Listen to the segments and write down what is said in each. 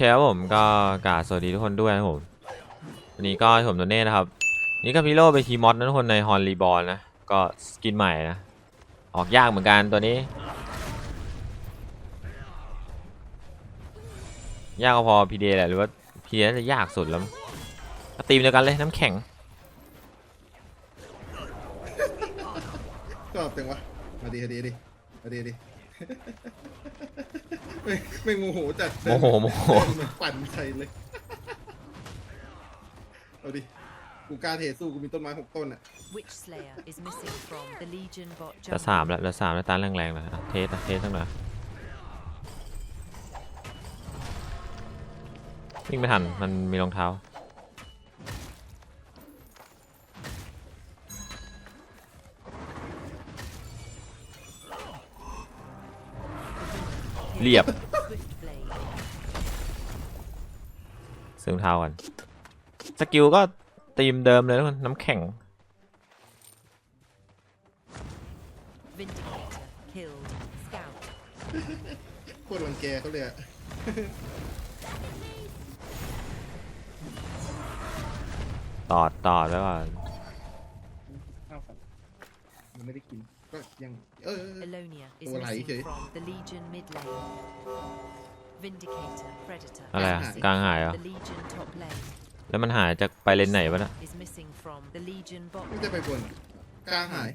เคครับผมก็กราบสวัสดีทุกคนด้วยนะผมวันนี้ก็ผมโดเน่นะครับ นี่ก็พิโร่ไปทีมอสนะทุกคนในฮอนรีบอลนะก็สกินใหม่นะ ออกยากเหมือนกันตัวนี้ ยากก็พอพีเดแหละหรือว่าพีเดจะยากสุดแล้วตีมเดียวกันเลยน้ำแข็งชอบจังวะมาดีมาดีดิมาดีดิ ไม่ไม่โมโหจัดโมโหโมโห เดินมาปั่นใส่เลย เอาดิ กูกล้าเทสู้กูมีต้นไม้หกต้นอะ Witch Slayer is missing from the Legion bot เหลือ jungle. สามแล้วเหลือสามแล้วตาแรงๆเลยอะเทสอะเทสตั้งหน่อยวิ่งไม่ทันมันมีรองเท้า เรียบ Swift Blade. ซื้อรองเท้ากันสกิลก็ตีมเดิมเลยทุกคนน้ำแข็ง Vindicator killed. Scout. โคตรรังแกเขาเลยอะตอดตอดไว้ก่อนข้าวฝันมัน ไม่ได้กิน ก็ยัง เออเออเออ Elonia is Ủa, lại missing vậy? from the Legion mid lane. Vindicator Predator อะไร is อะ missing กลาง from หายเหรอ The Legion top lane แล้วมันหายจากไปเลนไหนวะน่ะ is missing from the Legion bot ไม่จะไปบนกลางหาย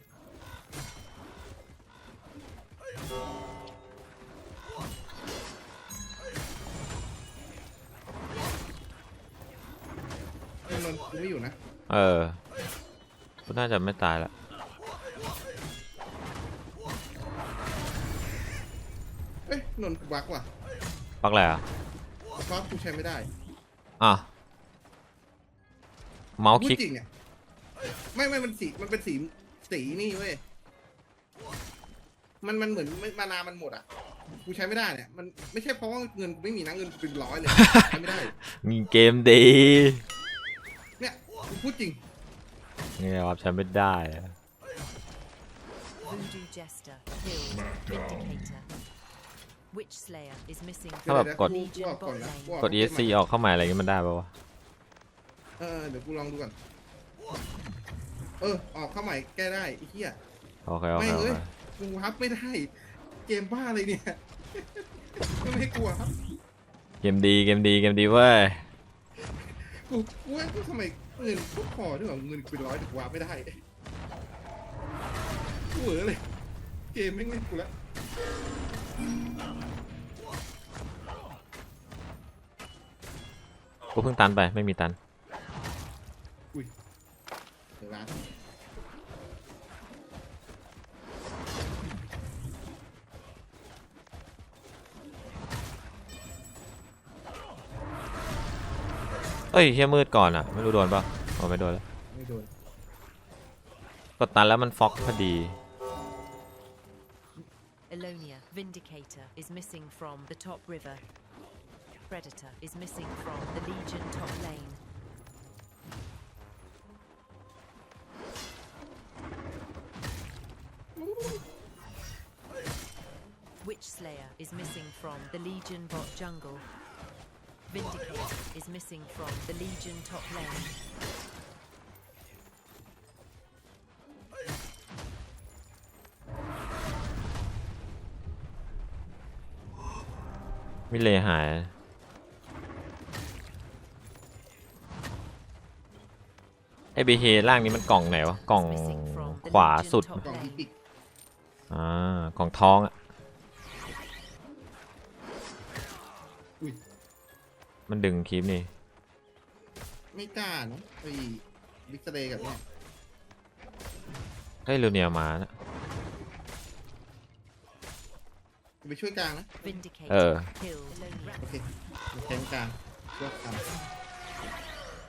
เออนนท์กูไม่อยู่นะ เออก็น่าจะไม่ตายละ เอ้ยนนท์กูบักว่ะปักอะไรอะเพราะกูใช้ไม่ได้อะเมาส์พูดคลิกจริงเนี่ยไม่ไม่มันสีมันเป็นสีสีนี่เว้ยมันมันเหมือนไม่มานามันหมดอะกูใช้ไม่ได้เนี่ยมันไม่ใช่เพราะว่าเงินกูไม่มีนะเงินกูเป็นร้อยเลยใช้ไม่ได้มีเกมดีเนี่ยกูพูดจริงนี่ครับใช้ไม่ได้อะ Voodoo Jester killed. Vindicator. Witch Slayer is missing ถ้าแบบ from กด the กู Legion ออกก่อน bot นะ lane. กูออกกด ESC ออกเข้าใหม่อะไรอย่างงี้มันได้ปะวะ เออเดี๋ยวกูลองดูก่อนเออออกเข้าใหม่แก้ได้ไอ้เหี้ย โอเคโอไม่เคโอเอ้เคยกูฮับไม่ได้ เกมบ้าอะไรเนี่ยไม่ให้กลัวครับเกมดีเกมดีเกมดีเว้ย กูกูว่ากูทำไมเงินกูพอด้วยว่าเงินกูเป็นร้อยแต่กูวางไม่ได้กูเหวอเลย เกมไม่งเล่นกูแล้ว กูเพิ่งตันไปไม่มีตันเดี๋ยวร้านเอ้ยเฮียมืดก่อนอะ ไม่รู้โดนปะโอ้ไม่โดนแล้วไม่โดนกดตันแล้วมันฟ็อกพอดี Elonia Vindicator is missing from the top river. Predator is missing from the Legion top lane. Witch Slayer is missing from the Legion bot jungle. Vindicator is missing from the Legion top lane. มิเลหาย บีเฮล่างนี้มันกล่องไหนวะ กล่อง Is missing from the ขวา Legion สุด top กล่อง lane. พิปิกอ่า กล่องท้องอะอุ้ยมันดึงคลิปนี่ ไม่กล้าเนอะไอ้บิ๊กเดย์กับเนี่ยเฮ้ยลูเนียมานะจะไปช่วยกลางนะ Vindicator Uh. killed. Elonia โอเคมาแทงกลางช่วยกลาง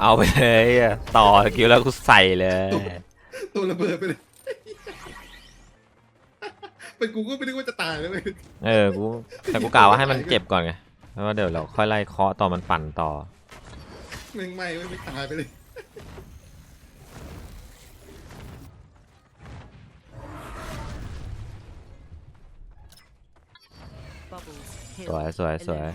เอาไปเลยอะต่อสกิลแล้วกูใส่เลยตัวระเบิดไปเลยเป็นกูก็ไม่นึกว่าจะตายเลยเว้ยเออกูแต่กูกล่าวว่าให้มันเจ็บก่อนไงแล้วก็เดี๋ยวเราค่อยไล่เคาะต่อมันปั่นต่อแม่งไหม่ไม่ไม่ตายไปเลย Bubbles สวย killed. สวยสวย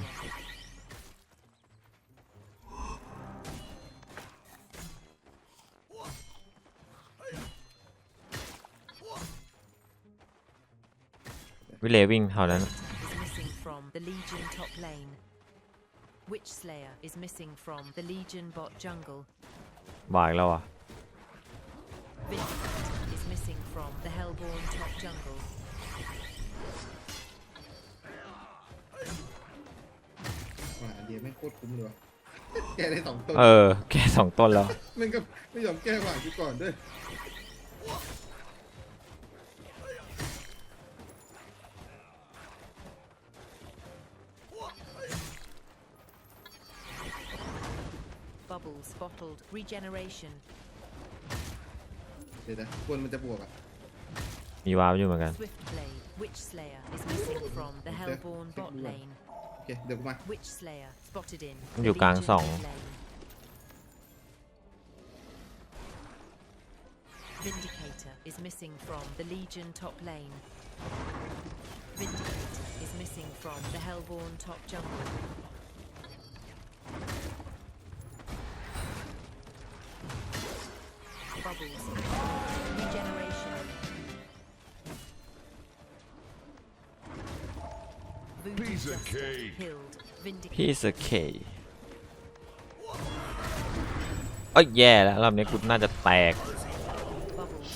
วิเลวิ่งเท่านั้น is missing from the Legion top lane. Witch Slayer is missing from the Legion bot jungle. บายแล้วอะ Vindicate is missing from the Hellborn top jungle. ว่าอันเดียวแม่งโคตรคุ้มเลยวะ แกได้สองตัวเออ แค่สองต้นแล้วแม่งก็ไม่ยอมแก้หวานกูก่อนด้วย bottled regeneration. เดี๋ยวนะควรมันจะบวกอ่ะ มีวาร์ปอยู่เหมือนกัน Swift Blade Witch Slayer is missing from the Hellborn bot lane. โอเค เดี๋ยวกูมา Witch Slayer spotted in. Không the chịu càng Legion sòng. mid lane. Vindicator is missing from the Legion top lane. Vindicator is missing from the Hellborn top jungle. Bubbles. Regeneration. Voodoo Piece of Justice cake. Killed. Vindicator. พี่สเคเอ้ยแย่แล้วรอบนี้กูน่าจะแตก Bubbles.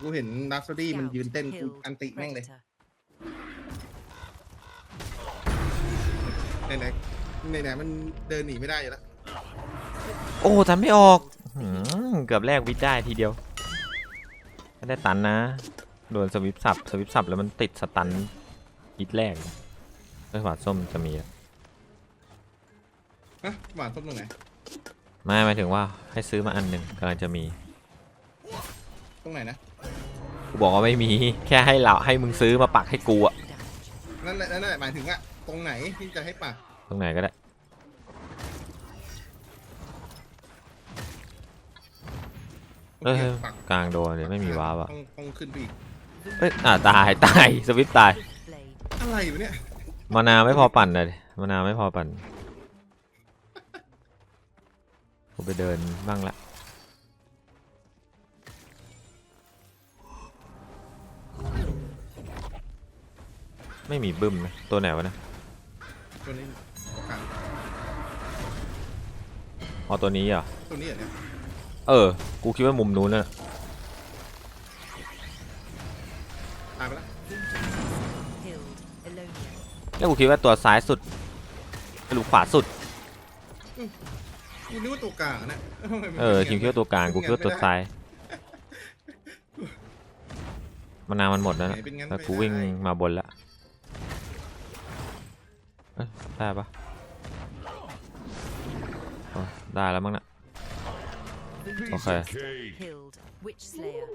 กูเห็นดักซดี้มัน Scout ยืนเต้นกู killed อันติแม่งเลย Predator. ไหนไหนไหนไหนๆมันเดินหนีไม่ได้อยู่แล้ว โอ้ทันไม่ออกหืมเกือบแรกวิทย์ได้ทีเดียวไม่ได้ตันนะ โดนสวิปสับสวิปสับแล้วมันติดสตันฮิตแรกเอ้ยหวาดส้มจะมีอะฮะหวานส้มตรงไหนไม่หมายถึงว่าให้ซื้อมาอันหนึ่งกำลังจะมี ตรงไหนนะกูบอกว่าไม่มีแค่ให้เราให้มึงซื้อมาปักให้กูอะ Damage. นั่นแหละนั่นแหละหมายถึงอะตรงไหนที่จะให้ปักตรงไหนก็ได้ เอ้ยกลางโดนเดี๋ยไม่มีว้าวอะต้องต้องขึ้นไปอีก เอ้ยอ่าตายตายสวิปตายอะไรวะเนี่ย มานาไม่พอปั่นเลยมานาไม่พอปั่นผมไปเดินบ้างละไม่มีบึ้มนะตัวไหนวะนะตัวนี้อ๋อตัวนี้เหรอตัวนี้เหรอเนี่ย เออ กูคิดว่ามุมนู้นน่ะตายไปแล้ว Killed. Elonia. แล้วกูคิดว่าตัวซ้ายสุดหรือขวาสุด กูนึกว่าตัวกลางนะทำไมนเออป็นทีมคิดว่าตัวกลางกูคิดว่าตัวซ้ายมานาวมันหมดแล้วไหนะนเป็นงั้นแล้วไม่กูวิ่งได้มาบนละเอ้ยได้ปะโอ้ได้แล้วมั้งนะ Voodoo Okay. Justice Cake. Killed. Witch Slayer.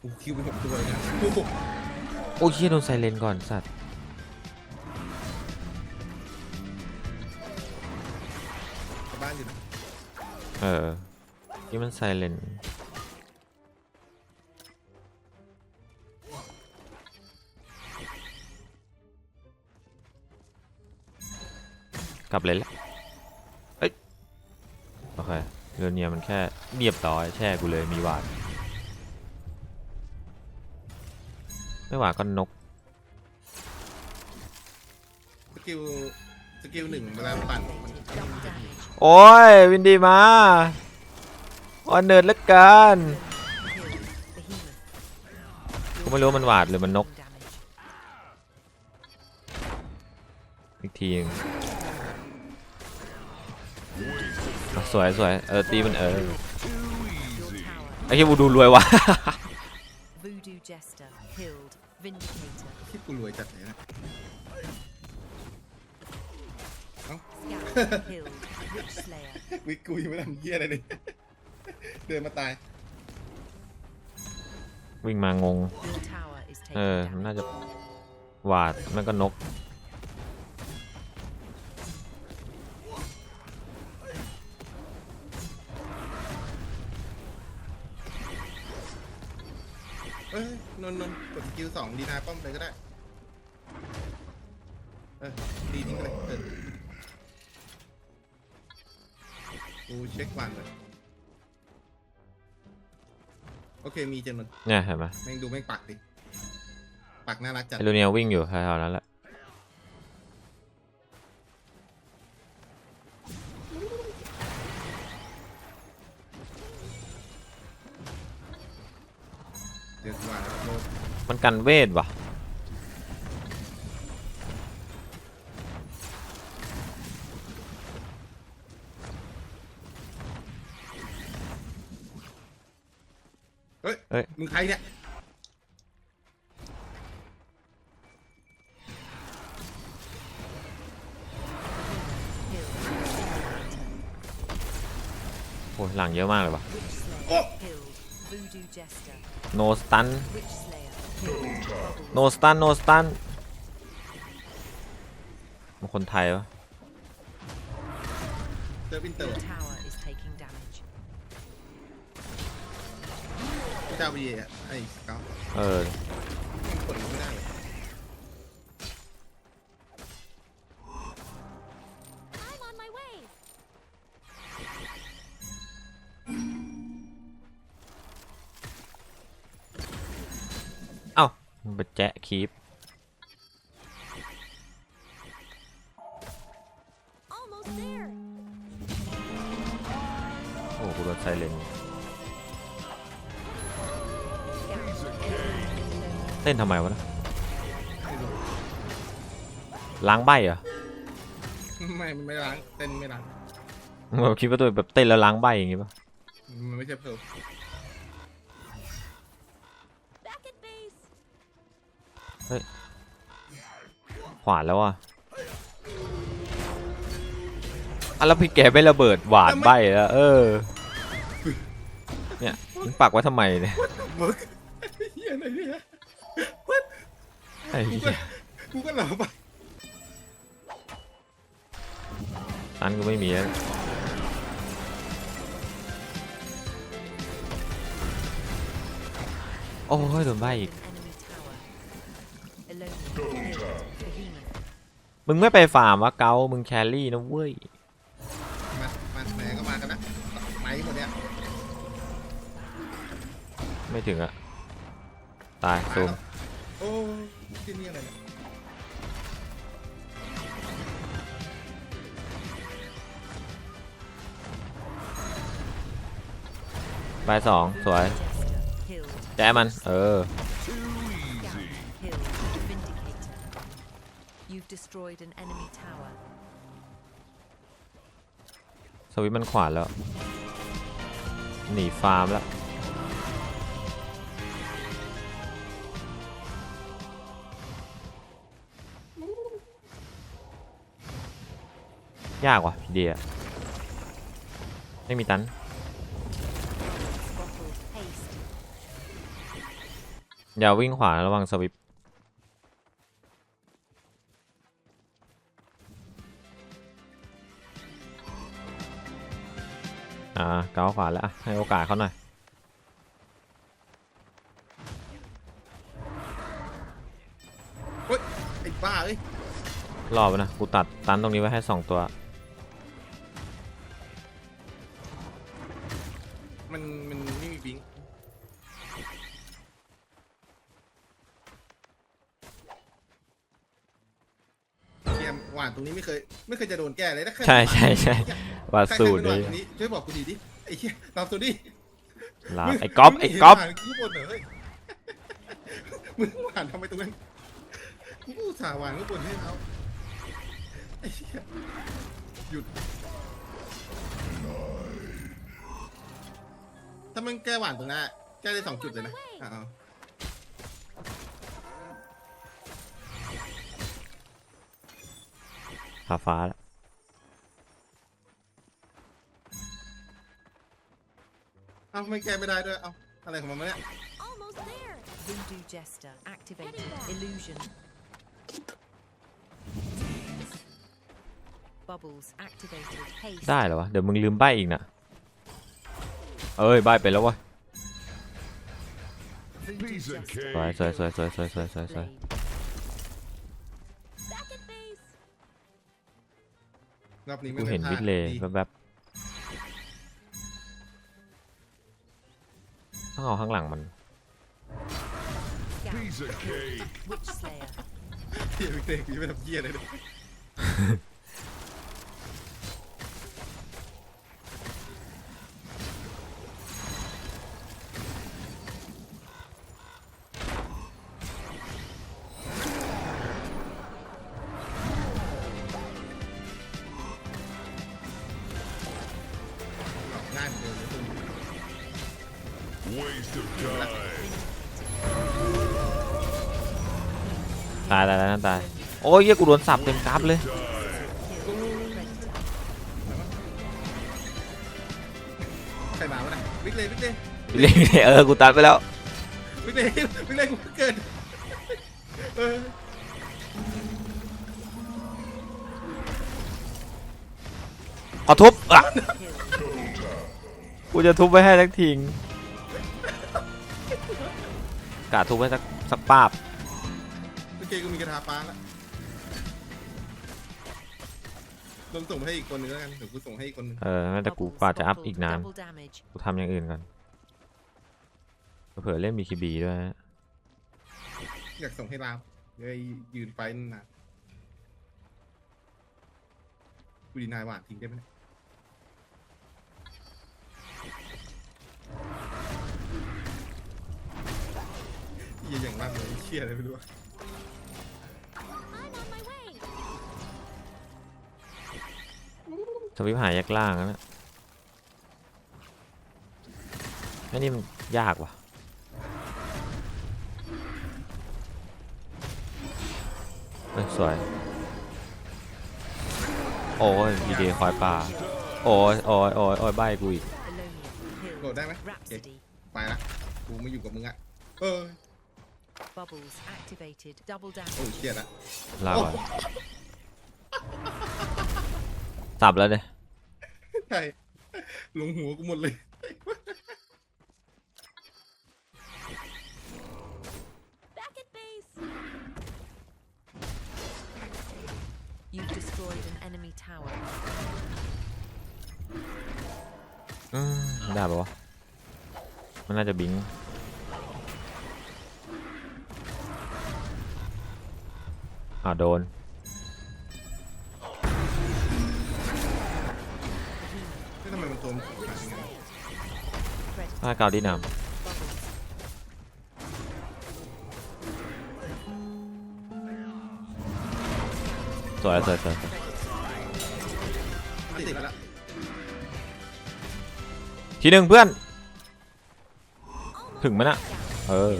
กูคิวไปหกตัวเลยนะโอ้โหโอ้ยเหี้ยโดนไซเรนก่อนสัตว์กลับบ้านอยู่นะเออ นี่มันไซเรน บเลยละเอ้ยโอเคเรือเนียมันแค่เรียบร้อยแช่กูเลยมีหวาดไม่หวาดก็นกสกิลสกิลหนึ่งเวลาปั่นมัน Activated. Double damage. โอ้ยวินดีมาออนเนิร์ดเหลือเกิน Killed. Behemoth. กูไม่รู้ว่ามันหวาดหรือมันนก Damage. อีกทีหนึ่ง สวยสวยเออตีมันเออ Your tower. ไอ้ที่บูดูรวยว่ะ Voodoo Jester killed. Vindicator. คิดกูรวยจัดเลยนะ Scout killed. Witch Slayer. วิกกูยังไม่ทำเยี่ยอะไรเลย เดินมาตาย วิ่งมางง Your tower is เอ taking อ มัน damage. น่าจะหวาดมันก็นก เอ้ยนนท์นนท์กดสกิลสองดีนาป้อมเลยก็ได้ เออดีทิ้งไปเลยเออกูเช็ควันเลยโอเคมีเจนนท์เนี่ยเห็นไหมแม่งดูแม่งปักดิ ปักน่ารักจัด ไอลูเนียวิ่งอยู่แถวๆนั้นแหละ มันกันเวทว่ะเฮ้ยเฮ้ย มึงใครเนี่ย โอ้ยหลังเยอะมากเลยว่ะ Witch Slayer Oh. killed. Voodoo Jester. no stun Witch Slayer killed. Bubbles. no stun no stun มันคนไทยวะเจอวินเตอ Your ร์ tower is taking damage. พี่ดาวบีอะไอ้สเกลเออ แจ๊ะคีป Almost there. โอ้กูโดนไซเลน Scout. เต้นทำไมวะนะไม่รู้ล้างใบเหรอ ไม่มันไม่ล้างเต้นไม่ล้างผมคิดว่าตัวเองแบบเต้นแล้วล้างใบอย่างงี้ปะมันไม่ใช่เพล Back at base. ขวานแล้วอะอะแล้วพี่แกไม่ระเบิดหวานใบแล้วเออ เนี่ยมึงปักไว้ทำไมเนี่ยมึกเฮียอะไรเนี่ยไอ้กูเหี้ก็ยกูก็เหล่าไปตันก็ไม่มีแล้วโอ้ยโดนใบอีก มึงไม่ไปฟาร์มวะเกามึงแครี่นะเว้ย มามาแหมก็มากันนะไหมหมดเนี่ยไม่ถึงอะตายซูมโอ้ที่นี่อะไรเนี่ยใบสองสวย Jester killed. แจ้มัน เออ destroyed an enemy tower. สวิตช์มันขวานแล้ว หนีฟาร์มแล้ว ยากว่ะพี่เดียไม่มีตัน Bottle haste. อย่าวิ่งขวาระวังสวิป อ่าเกาขวาแล้วอะให้โอกาสเขาหน่อยเฮ้ยไอ้บ้าเอ้ยรอบนะกูตัดตันตรงนี้ไว้ให้สองตัว มันมันไม่มีบิงค์เกมหวาน ตรงนี้ไม่เคยไม่เคยจะโดนแก้เลยนะใช่ใช่ใช่วาใครสูใครตรเป็นหวานนี้ตรงนี้ช่วยบอกกูดีดิไอ้เหี้ยตามตัวดิลาบไอ้ก๊อฟไอ้ก๊อฟมึงเห็นหวานกูบนเหรอเฮ้ยมึงหวานทำไมตรงนั้นกูอุตส่าห์หวานกูบนให้เขาไอ้เหี้ยหยุดถ้ามันแก้หวานตรงนั้นอะแก้ได้สองจุดเลยนะอะเอาฟ้าฟ้าแล้วเอ้าไม่แก้ไม่ได้ด้วย เอาอะไรของมันมาเนี่ย Windu Jester activated. Illusion. Bubbles activated. ได้เหรอวะ เดี๋ยวมึงลืมใบอีกน่ะเอ้ยใบไปแล้ววะ Voodoo Jester. สวยสวยสวยสวยสวยสวยสวย อบนี้ไม่กูเห็นพลาวิดดเลยดีแบบๆต้องเอาข้างหลังมัน Gap. Piece of cake. Witch Slayer. เฮียวิกเตอร์กูจะไม่ทำเฮียอะไรเลยง่าย ตายตายตายนั่นตาย โอ้ยเหี้ยกูโดนสับเต็มกราฟเลย Time. Predator. ใครมาวะน่ะวิกเลยวิกเลยเล่นเออ กูตัดไปแล้ว วิกเลยวิกเลยกูเกินเออขอทุบอะ Kill. กูจะทุบไว้ให้สักทีงกะทุบไว้สักสักป้าบวิ กเลยกูมีกระทาฟ้าแล้วลงส่งไปให้อีกคนนึงแล้วกันเดี๋ยวกูส่งให้อีกคนนึงเออแต่กู Bubbles กว่าจะอัพ bottled. อีกนาน Double damage. กูทำอย่างอื่นก่อนเผื่อเล่นบีคีบีด้วยนะอยากส่งให้ลาวเดี๋ยวยืนไฟนนานกูดีนายหวานทิ้งได้ไหมเนี่ยเหี้ยอย่างมากเลยเชี่ยอะไรไม่รู้อะ วิปหายากล่างแล้วนะไอ้นี่มันยากว่ะเอ้ยสวย โอ้ยดีเดคอยป่า โอ้ยโอ้ยโอ้ยโอ้ยใบกูอีก Alunia. โหลด Kill. ได้ไหมโอเค Rhapsody. ไปละกูไม่อยู่กับมึงอะเออ Bubbles activated. Double โอ้ย damage. เชี่ยละลาก่อนสับแล้วเนี่ย ใช่ลงหัวกูหมดเลย Back at base. You've destroyed an enemy tower. อืมได้ปะวะ มันน่าจะบิง อ่าโดน ทำไมมันตัวมันสูงขนาดนี้นะผ้าเกาดีนำสวยสวยสวยสวยติดไปแล้วทีหนึ่งเพื่อน ถึงไหมนะเออ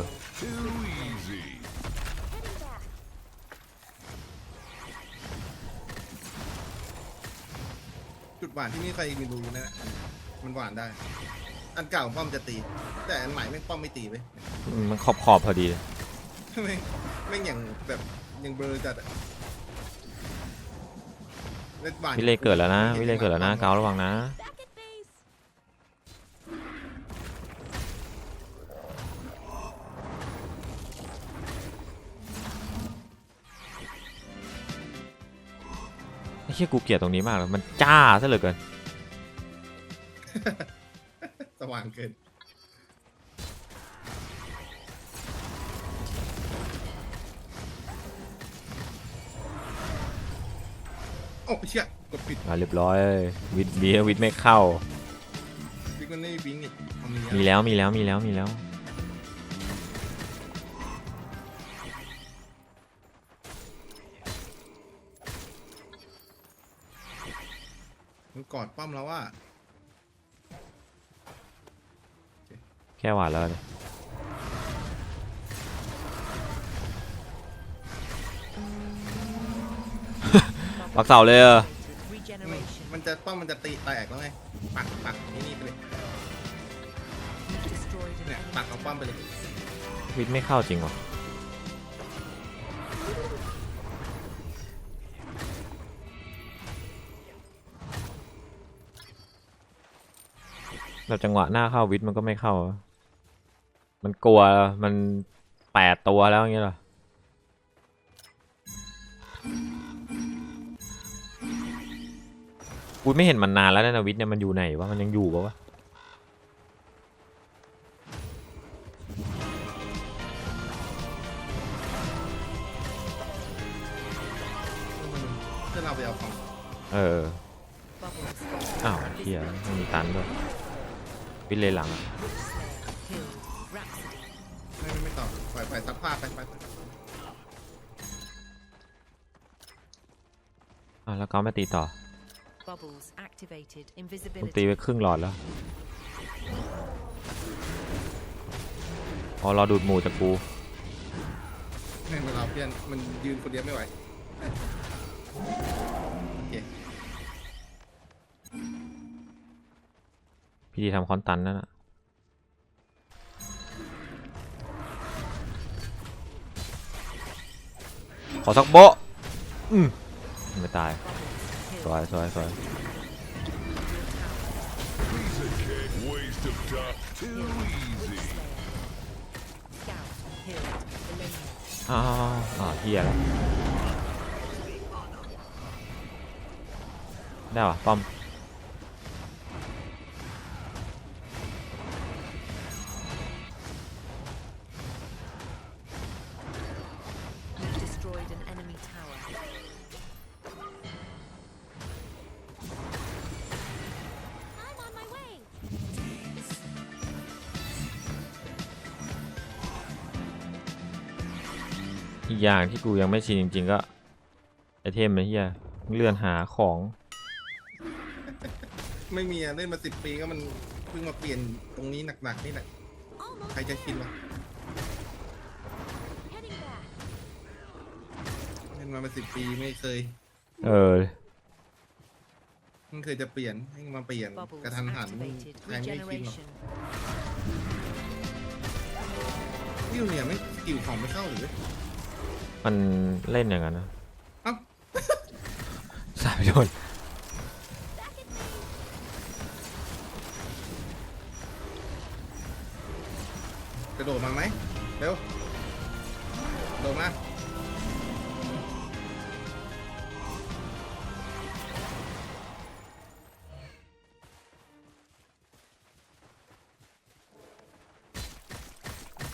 หวานที่นี่ใครมีรูนะมันหวานได้ อันเก่าป้อมจะตี แต่อันใหม่ไม่ป้อมไม่ตีไปมันขอบขอบพอดีเลยแม่งแม่งอย่างแบบยังเบลอจัดอะเล่นหวานวิเลเกิดแล้วนะ วิเลเกิดแล้วนะ เการะวังนะ Back เชี่ยกูเกลียดตรงนี้มากเลยมันจ้าซะเหลือเกิน สว่างเกิน โอ้เชี่ยกดผิดอ่าเรียบร้อย วิดเบียวิดไม่เข้าวิกมันไม่มีวิงอีกเอามีมีอะแล้วมีแล้วมีแล้วมีแล้ว อดป้อมแล้วว่าโอเคแค่หวานแล้วเนี่ยปักเสาเลยเออ Regeneration. มันจะป้อมมันจะตีแตกแล้วไงปักปักนี่นี่ไปเลย You've destroyed an เนี่ย enemy ปักเอาป้อมไปเลย วิทย์ไม่เข้าจริงวะ แบบจังหวะหน้าเข้าวิทย์มันก็ไม่เข้า มันกลัวมันแปดตัวแล้วอย่างเงี้ยเหรอกูไม่เห็นมันนานแล้วนะวิทย์เนี่ยมันอยู่ไหนวะมันยังอยู่ปะวะเพื่อเราไปเอาของเออ Bubbles. อ้าวเฮียไม่มีตันด้วย วิทย์เลยหลังอะ Witch Slayer killed. Rhapsody. ไม่ไม่ไม่ตอบปล่อยปล่อยซับผ้าไปไปไปอะแล้วก็ไม่ตีต่อ Bubbles activated. ผมตี Invisibility. ไปครึ่งหลอดแล้วอ๋อรอดูดหมูจากกูให้มันเราเพื่อนมันยืนคนเดียวไม่ไหว พี่ทำคอนตันนั่นน่ะขอสักโบะอืมไม่ตายสวยสวยสวยอ้าวอ้าวเฮียแล้วได้ป่ะป้อม อีกอย่างที่กูยังไม่ชินจริง ๆ ก็ไอเทมไอ้เฮียเลื่อนหาของไม่มีอะเล่นมาสิบปีก็มันเพิ่งมาเปลี่ยนตรงนี้หนักๆนี่แหละ Almost ใครจะชินวะ heading back. เล่นมาเป็นสิบปีไม่เคยเออไม่เคยจะเปลี่ยนให้มาเปลี่ยน Bubbles กระทันหัน activated. ใครไม่ชินหรอก Regeneration. วิวเนี่ยไม่สกิลของไม่เข้าหรือ มันเล่นอย่างนั้นนะเอ้า สายโดน Back at base. กระโดดมาไหมเร็วกระโดดมา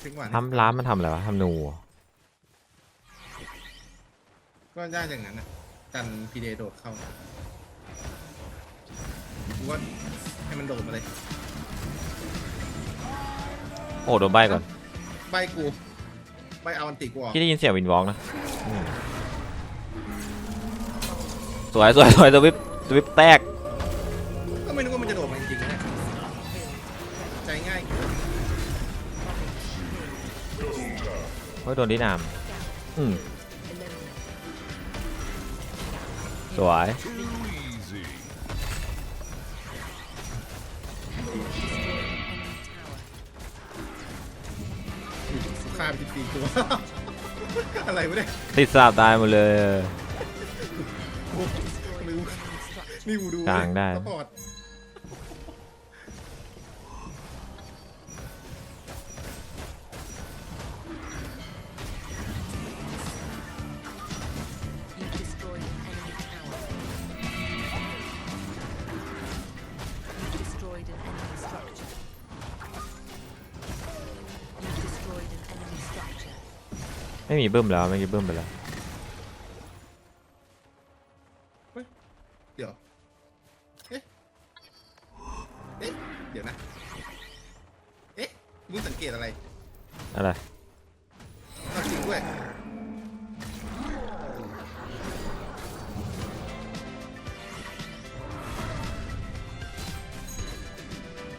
ถึงหวาน ทำร้านมันทำอะไรวะทำนูเหรอ ก็ยากอย่างนั้นนะกันพีเดโดดเข้ากูว่าให้มันโดดมาเลยโอ้โดนใบก่อน ใบกูใบเอาอันติกูออกพี่ได้ยินเสียงวินวอล์กนะอืมสวยสวยสวยสวิปสวิปแตก ก็ไม่นึกว่ามันจะโดดมาจริงๆนะเนี่ยใจง่ายเฮ้ยโดนดินาม อืม สวย Too easy. Destroyed an enemy tower. ฆ่าไปสิบสี่ตัว อะไรวะเนี่ยติดสาบตายหมดเลย ลืม Structure. นี่กูดูกลางได้ สปอร์ต ม่มีเบิ้มแล้วไม่มีเบิ้มไปแล้วเดี๋ยวเอ๊ะเอ๊ะเดี๋ยวนะ เอ๊ะมึงสังเกตอะไรอะไรเอาจริงด้วย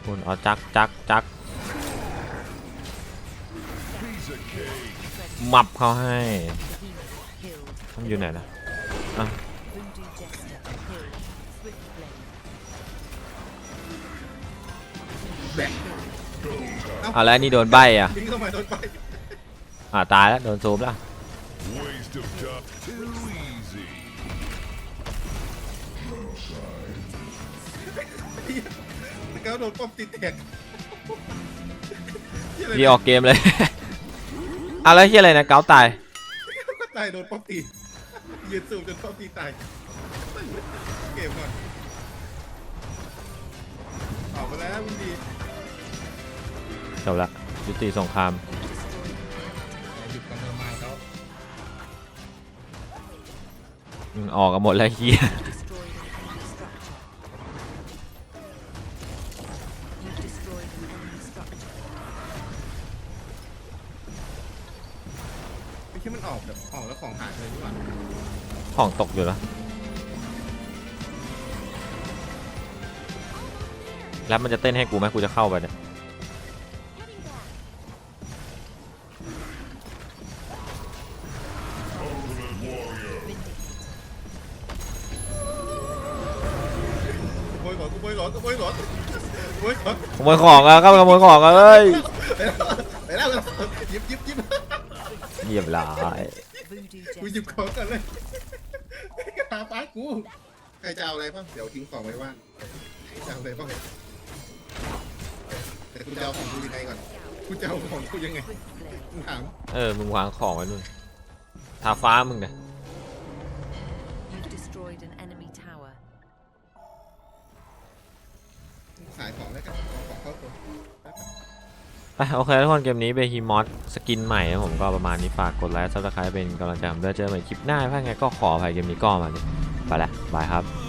คุณเอาจักจักจัก มับเขาให้ มันอยู่ไหนนะอะแบกเอาแล้วนี่โดนใบอะ ทิ้งเข้ามโดนไปอ่าตายแล้วโดนซูมแล้ว Waste of time. Too easy. แล้วก็โดนป้อมติดแท็กเหี้ยอะไรรีออกเกมเลย อาแล้วเฮียอะไรนะเกาตาย ก็ตายโดนป้อมตียืนสูบจนป้อมตีตายเกมก่อนออกมาแล้ววินดีจบละยุติสงคราม หยุดความทรมานเขาอืมออกกันหมดแล้วเฮีย ของตกอยู่แล้วแล้วมันจะเต้นให้กูไหมกูจะเข้าไปเนี่ยขโมยของขโมยของขโมยของขโมยของขโมยของอะเข้าไปขโมยของอะเอ้ยไปแล้วไปแล้วยิบยิบยิบเยี่ยมหลาย Voodoo กูหยิบของกันเลย กระตาป้ากูใครจะเอาอะไรบ้างเดี๋ยวทิ้งของไว้ว่างจะเอาอะไรบ้างแต่กูจะเอาของกูยังไงก่อนกูจะเอาของกูยังไง Swift Blade มึงถามเออ มึงวางของไว้นู่นทาฟ้ามึงเนี่ย You've destroyed an enemy tower. ขายของแล้วกันเอาของเข้าตัว ไปโอเคทุกคนเกมนี้เบฮิมอสสกินใหม่นะผมก็ประมาณนี้ฝากกดไลค์ซับสไครป์เป็นกำลังใจผมด้วยเจอกันใหม่คลิปหน้าถ้าไงก็ขออภัยเกมนี้ก็มาดิไปละบายครับ